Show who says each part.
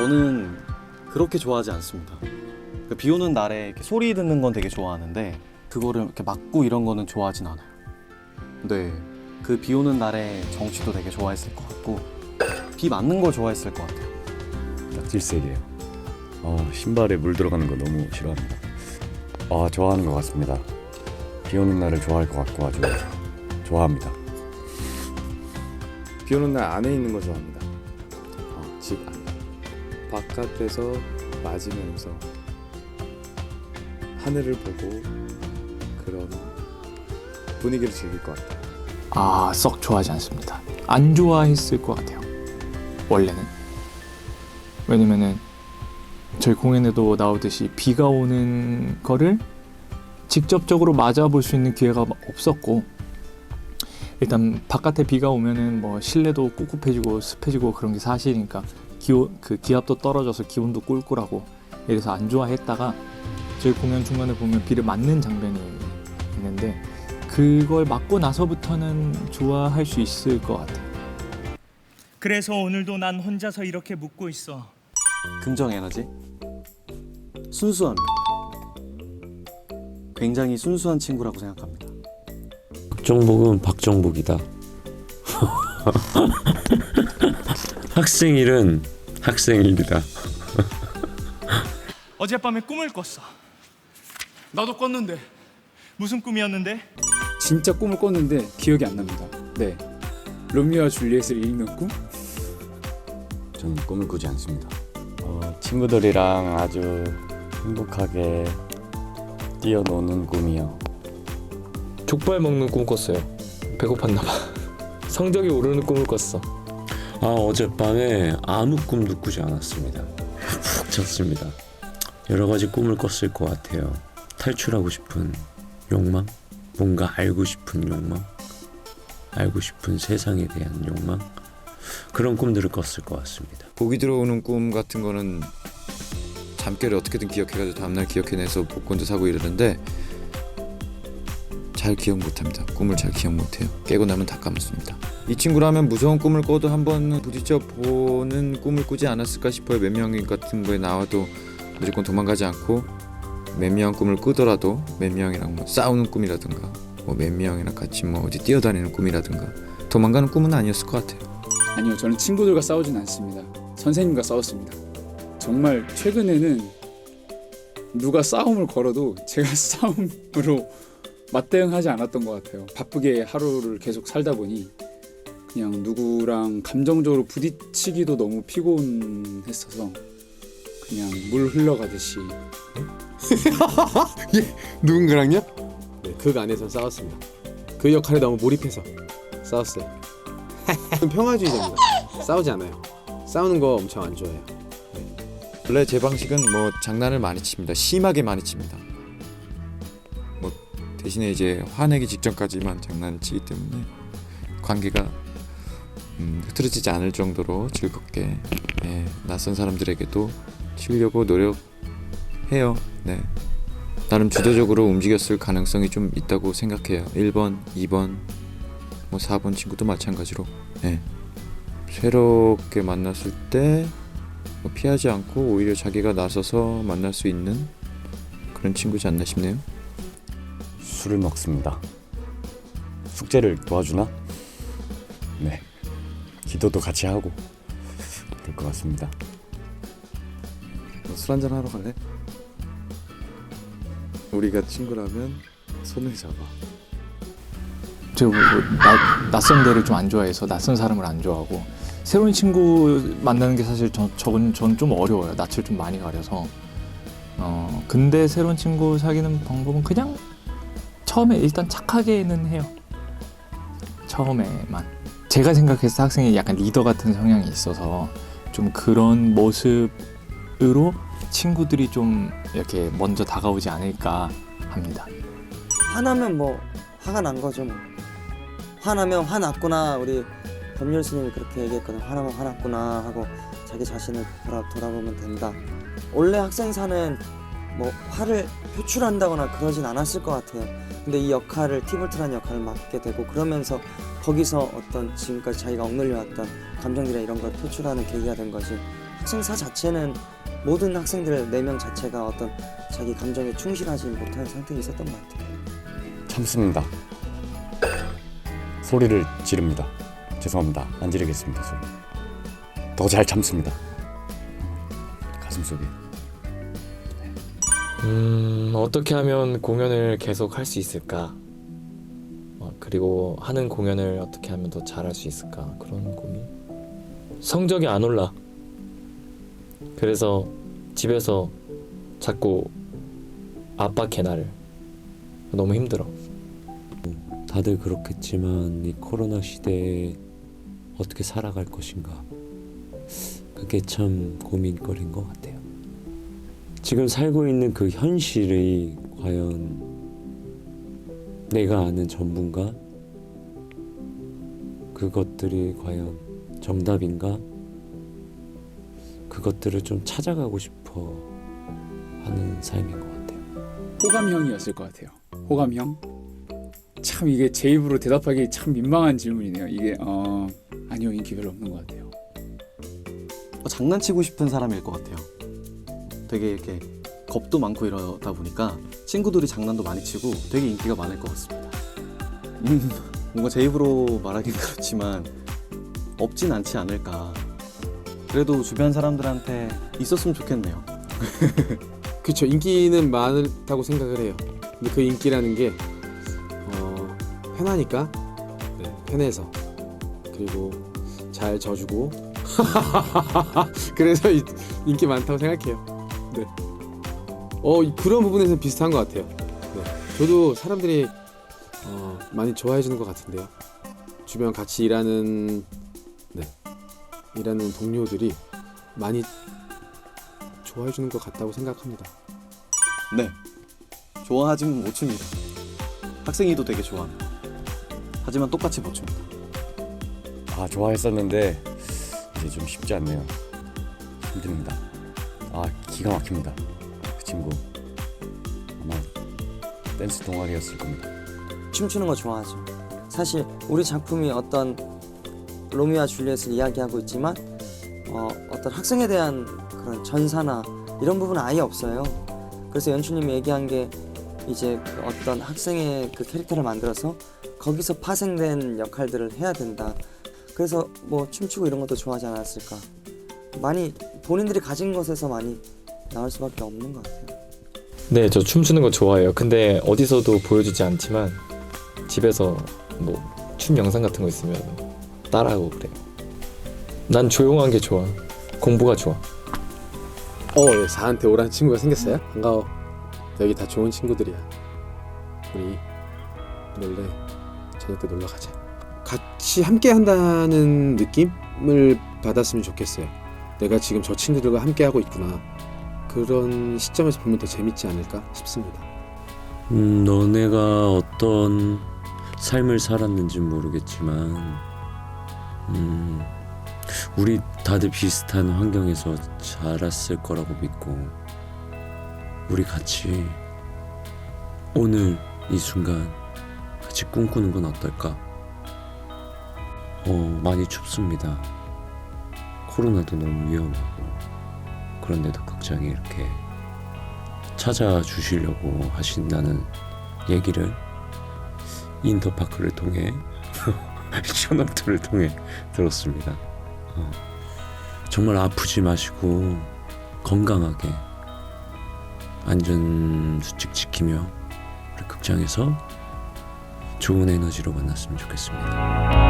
Speaker 1: 저는 그렇게 좋아하지 않습니다. 그비 오는 날에 이렇게 소리 듣는 건 되게 좋아하는데 그거를 이렇게 맞고 이런 거는 좋아하진 않아요. 네, 그 비 오는 날에 정취도 되게 좋아했을 것 같고 비 맞는 걸 좋아했을 것 같아요.
Speaker 2: 납질색이에요. 아, 신발에 물 들어가는 거 너무 싫어합니다. 아, 좋아하는 것 같습니다. 비 오는 날을 좋아할 것 같고 아주 좋아합니다.
Speaker 3: 비 오는 날 안에 있는 거 좋아합니다. 바깥에서 맞으면서 하늘을 보고 그런 분위기를 즐길 것 같아요.
Speaker 4: 아, 썩 좋아하지 않습니다. 안 좋아했을 것 같아요. 원래는. 왜냐면은 저희 공연에도 나오듯이 비가 오는 거를 직접적으로 맞아볼 수 있는 기회가 없었고 일단 바깥에 비가 오면은 뭐 실내도 꿉꿉해지고 습해지고 그런 게 사실이니까 기온 그 기압도 떨어져서 기온도 꿀꿀하고 이래서 안 좋아했다가 저희 공연 중간에 보면 비를 맞는 장면이 있는데 그걸 맞고 나서부터는 좋아할 수 있을 것 같아요.
Speaker 5: 그래서 오늘도 난 혼자서 이렇게 묻고 있어.
Speaker 1: 긍정 에너지, 순수함입니다. 굉장히 순수한 친구라고 생각합니다.
Speaker 6: 박정복은 박정복이다. 학생일은 학생일이다.
Speaker 5: 어젯밤에 꿈을 꿨어. 나도 꿨는데 무슨 꿈이었는데?
Speaker 7: 진짜 꿈을 꿨는데 기억이 안 납니다. 네. 로미오와 줄리엣을 읽는 꿈?
Speaker 2: 저는 꿈을 꾸지 않습니다. 어, 친구들이랑 아주 행복하게 뛰어노는 꿈이요.
Speaker 8: 족발 먹는 꿈 꿨어요. 배고팠나 봐. 성적이 오르는 꿈을 꿨어.
Speaker 6: 아 어젯밤에 아무 꿈도 꾸지 않았습니다. 푹 잤습니다. 여러 가지 꿈을 꿨을 것 같아요. 탈출하고 싶은 욕망, 뭔가 알고 싶은 욕망, 알고 싶은 세상에 대한 욕망 그런 꿈들을 꿨을 것 같습니다.
Speaker 3: 보기 들어오는 꿈 같은 거는 잠결에 어떻게든 기억해가지고 다음날 기억해내서 복권도 사고 이러는데 잘 기억 못합니다. 꿈을 잘 기억 못해요. 깨고 나면 다 까먹습니다. 이 친구라면 무서운 꿈을 꿔도 한 번 부딪혀 보는 꿈을 꾸지 않았을까 싶어요. 몇 명이 같은 거에 나와도 무조건 도망가지 않고 몇 명 꿈을 꾸더라도 몇 명이랑 뭐 싸우는 꿈이라든가 뭐 몇 명이랑 같이 뭐 어디 뛰어다니는 꿈이라든가 도망가는 꿈은 아니었을 것 같아요.
Speaker 7: 아니요, 저는 친구들과 싸우진 않습니다. 선생님과 싸웠습니다. 정말 최근에는 누가 싸움을 걸어도 제가 싸움으로 맞대응하지 않았던 것 같아요. 바쁘게 하루를 계속 살다 보니 그냥 누구랑 감정적으로 부딪히기도 너무 피곤했어서 그냥 물 흘러가듯이
Speaker 9: 누군가랑요? 네, 극 안에서 싸웠습니다. 그 역할에 너무 몰입해서 싸웠어요. 저는 평화주의자입니다. 싸우지 않아요. 싸우는 거 엄청 안 좋아해요.
Speaker 3: 원래 제 방식은 뭐 장난을 많이 칩니다. 심하게 많이 칩니다. 뭐 대신에 이제 화내기 직전까지만 장난치기 때문에 관계가 음, 흐트러지지 않을 정도로 즐겁게 예, 낯선 사람들에게도 치려고 노력해요. 네. 나름 주도적으로 움직였을 가능성이 좀 있다고 생각해요. 1번, 2번, 뭐 4번 친구도 마찬가지로. 예. 새롭게 만났을 때 뭐 피하지 않고 오히려 자기가 나서서 만날 수 있는 그런 친구지 않나 싶네요.
Speaker 2: 술을 먹습니다. 숙제를 도와주나? 네. 기도도 같이 하고 그럴 것 같습니다.
Speaker 3: 뭐술 한잔 하러 갈래? 우리가 친구라면 손을 잡아.
Speaker 4: 제가 뭐 나, 낯선 데를 좀 안 좋아해서 낯선 사람을 안 좋아하고 새로운 친구 만나는 게 사실 저, 저건 전좀 어려워요. 낯을 좀 많이 가려서. 어 근데 새로운 친구 사귀는 방법은 그냥 처음에 일단 착하게는 해요. 처음에만. 제가 때 학생이 약간 리더 같은 성향이 있어서 좀 그런 모습으로 친구들이 좀 이렇게 먼저 다가오지 않을까 합니다.
Speaker 10: 화나면 뭐 화가 난 거죠 뭐. 화나면 화났구나 우리 법률 스님이 그렇게 얘기했거든 화나면 화났구나 하고 자기 자신을 돌아, 돌아보면 된다 원래 학생사는 뭐 화를 표출한다거나 그러진 않았을 것 같아요 근데 이 역할을 티볼트라는 역할을 맡게 되고 그러면서 거기서 어떤 지금까지 자기가 억눌려왔던 감정들이나 이런 걸 표출하는 계기가 된 거지 학생사 자체는 모든 학생들 4명 자체가 어떤 자기 감정에 충실하지 못한 상태에 있었던 것 같아요.
Speaker 2: 참습니다. 소리를 지릅니다. 죄송합니다. 안 지르겠습니다. 소리. 더 잘 참습니다. 가슴 속에.
Speaker 8: 음, 어떻게 하면 공연을 계속 할 수 있을까? 어, 그리고 하는 공연을 어떻게 하면 더 잘할 수 있을까? 그런 고민. 성적이 안 올라. 그래서 집에서 자꾸 압박해 나를. 너무 힘들어.
Speaker 6: 다들 그렇겠지만 이 코로나 시대에 어떻게 살아갈 것인가 그게 참 고민거리인 것 같아요. 지금 살고 있는 그 현실이 과연 내가 아는 전부인가? 그것들이 과연 정답인가? 그것들을 좀 찾아가고 싶어 하는 삶인 것 같아요.
Speaker 7: 호감형이었을 것 같아요. 호감형. 참 이게 제 입으로 대답하기 참 민망한 질문이네요. 이게 어 아니요 인기 별로 없는 것 같아요.
Speaker 1: 어, 장난치고 싶은 사람일 것 같아요. 되게 이렇게 겁도 많고 이러다 보니까 친구들이 장난도 많이 치고 되게 인기가 많을 것 같습니다. 음, 뭔가 제 입으로 말하긴 그렇지만 없진 않지 않을까. 그래도 주변 사람들한테 있었으면 좋겠네요.
Speaker 9: 그쵸 인기는 많다고 생각을 해요. 근데 그 인기라는 게 어, 편하니까 네, 편해서 그리고 잘 져주고 그래서 이- 인기 많다고 생각해요. 네. 어 이- 그런 부분에서는 비슷한 것 같아요. 네. 저도 사람들이 어, 많이 좋아해 주는 것 같은데요. 주변 같이 일하는 네, 일하는 동료들이 많이 좋아해 주는 것 같다고 생각합니다.
Speaker 1: 네. 좋아하지만 못 춥니다. 학생이도 되게 좋아합니다. 하지만 똑같이 못 춥니다.
Speaker 2: 아 좋아했었는데 이제 좀 쉽지 않네요. 힘듭니다. 아 기가 막힙니다. 그 친구 아마 댄스 동아리였을 겁니다.
Speaker 10: 춤추는 거 좋아하죠. 사실 우리 작품이 어떤 로미오와 줄리엣을 이야기하고 있지만 어, 어떤 학생에 대한 그런 전사나 이런 부분은 아예 없어요. 그래서 연출님이 얘기한 게 이제 그 어떤 학생의 그 캐릭터를 만들어서 거기서 파생된 역할들을 해야 된다. 그래서 뭐 춤추고 이런 것도 좋아하지 않았을까. 많이 본인들이 가진 것에서 많이 나올 수밖에 없는 것 같아요.
Speaker 8: 네, 저 춤추는 거 좋아해요. 근데 어디서도 보여주지 않지만 집에서 뭐 춤 영상 같은 거 있으면 따라하고 그래요. 난 조용한 게 좋아. 공부가 좋아.
Speaker 9: 어, 예, 4한테 오라는 친구가 생겼어요? 반가워. 여기 다 좋은 친구들이야. 우리 원래 저녁 때 놀러 가자. 같이 함께 한다는 느낌을 받았으면 좋겠어요. 내가 지금 저 친구들과 함께 하고 있구나. 그런 시점에서 보면 더 재밌지 않을까 싶습니다.
Speaker 6: 음, 너네가 어떤 삶을 살았는지 모르겠지만, 음, 우리 다들 비슷한 환경에서 자랐을 거라고 믿고, 우리 같이 오늘 이 순간 같이 꿈꾸는 건 어떨까? 어, 많이 춥습니다. 코로나도 너무 위험하고, 그런데도 극장에 이렇게 찾아주시려고 하신다는 얘기를 인터파크를 통해 쇼너트를 통해 들었습니다. 어, 정말 아프지 마시고 건강하게 안전 수칙 지키며 우리 극장에서 좋은 에너지로 만났으면 좋겠습니다.